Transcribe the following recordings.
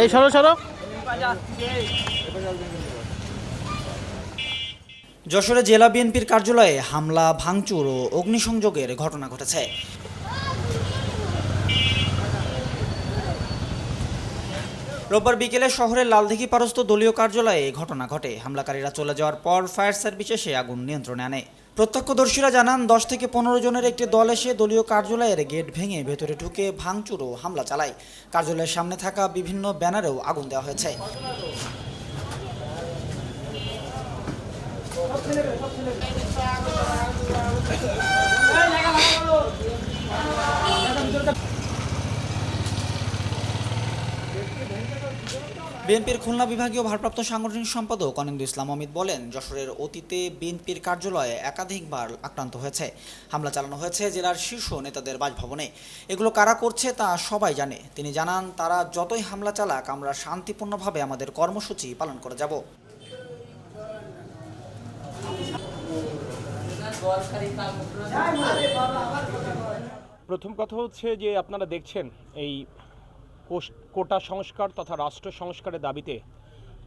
এই সরো সরো। যশোরে জেলা বিএনপির কার্যালয়ে হামলা, ভাঙচুর ও অগ্নিসংযোগের ঘটনা ঘটেছে। রোববার বিকেলে শহরের লালদিঘি পারস্ত দলীয় কার্যালয়ে ঘটনা ঘটে। হামলাকারীরা চলে যাওয়ার পর ফায়ার সার্ভিস এসে আগুন নিয়ন্ত্রণে আনে। প্রত্যক্ষদর্শীরা জানান, দশ থেকে পনেরো জনের একটি দল এসে দলীয় কার্যালয়ের গেট ভেঙে ভেতরে ঢুকে ভাঙচুর ও হামলা চালায়। কার্যালয়ের সামনে থাকা বিভিন্ন ব্যানারেও আগুন দেওয়া হয়েছে। বিএনপির খুলনা বিভাগীয় ভারপ্রাপ্ত সাংগঠনিক সম্পাদক অনিন্দু ইসলাম অমিত বলেন, যশোরের অতীতে বিএনপির কার্যালয়ে একাধিকবার আক্রান্ত হয়েছে। হামলা চালানো হয়েছে জেলার শীর্ষ নেতাদের বাসভবনে। এগুলো কারা করছে তা সবাই জানে। তিনি জানান, তারা যতই হামলা চালাক, আমরা শান্তিপূর্ণভাবে আমাদের কর্মসূচি পালন করে যাব। প্রথম কথা হচ্ছে যে আপনারা দেখছেন এই কোটা সংস্কার তথা রাষ্ট্র সংস্কারের দাবিতে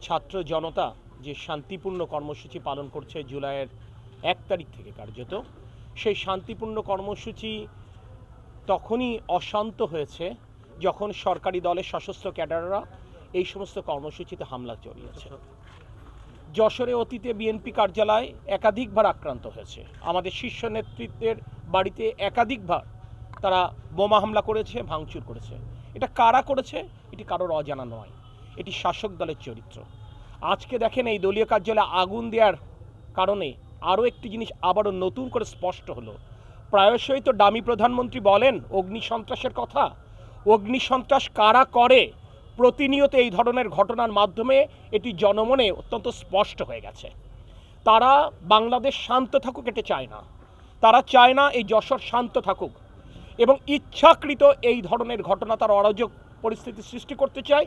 ছাত্র জনতা যে শান্তিপূর্ণ কর্মসূচি পালন করছে জুলাইয়ের এক তারিখ থেকে কার্যত, সেই শান্তিপূর্ণ কর্মসূচি তখনই অশান্ত হয়েছে যখন সরকারি দলের সশস্ত্র ক্যাডাররা এই সমস্ত কর্মসূচিতে হামলা চড়িয়েছে যশোরে অতীতে বিএনপি কার্যালয় একাধিকবার আক্রান্ত হয়েছে। আমাদের শীর্ষ নেতৃত্বের বাড়িতে একাধিকবার তারা বোমা হামলা করেছে, ভাঙচুর করেছে। এটা কারা করেছে? এটি কারোর অজানা নয়। এটি শাসক দলের চরিত্র। আজকে দেখেন এই দলীয় কার্যালয়ে আগুন দেওয়ার কারণে আরও একটি জিনিস আবারও নতুন করে স্পষ্ট হলো। প্রায়শই তো ডামি প্রধানমন্ত্রী বলেন, অগ্নি সন্ত্রাসের কথা। অগ্নি সন্ত্রাস কারা করে? প্রতিনিয়ত এই ধরনের ঘটনার মাধ্যমে এটি জনমনে অত্যন্ত স্পষ্ট হয়ে গেছে। তারা বাংলাদেশ শান্ত থাকুক, এটা চায় না। তারা চায় না এই যশোর শান্ত থাকুক। এবং ইচ্ছাকৃত এই ধরনের ঘটনা তারা অরাজক পরিস্থিতি সৃষ্টি করতে চায়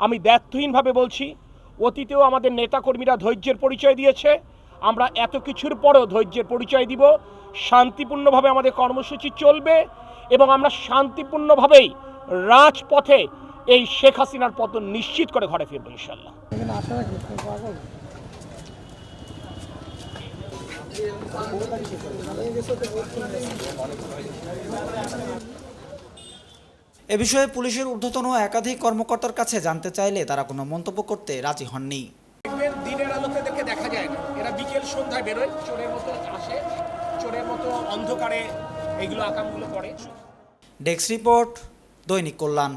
আমি ব্যর্থহীনভাবে বলছি, অতীতেও আমাদের নেতাকর্মীরা ধৈর্যের পরিচয় দিয়েছে। আমরা এত কিছুর পরেও ধৈর্যের পরিচয় দিব। শান্তিপূর্ণভাবে আমাদের কর্মসূচি চলবে এবং আমরা শান্তিপূর্ণভাবেই রাজপথে এই শেখ হাসিনার পতন নিশ্চিত করে ঘরে ফিরবো ইনশাল্লাহ এ বিষয়ে পুলিশের ঊর্ধ্বতন একাধিক কর্মকর্তার কাছে জানতে চাইলে তারা কোনো মন্তব্য করতে রাজি হননি। দিনের আলোতে এদেরকে দেখা যায় না। এরা বিকেল সন্ধ্যায় বেরোয় চোরের মতো আসে চোরের মতো অন্ধকারে এগুলো আকামগুলো করে ডেস্ক রিপোর্ট দৈনিক কল্যাণ।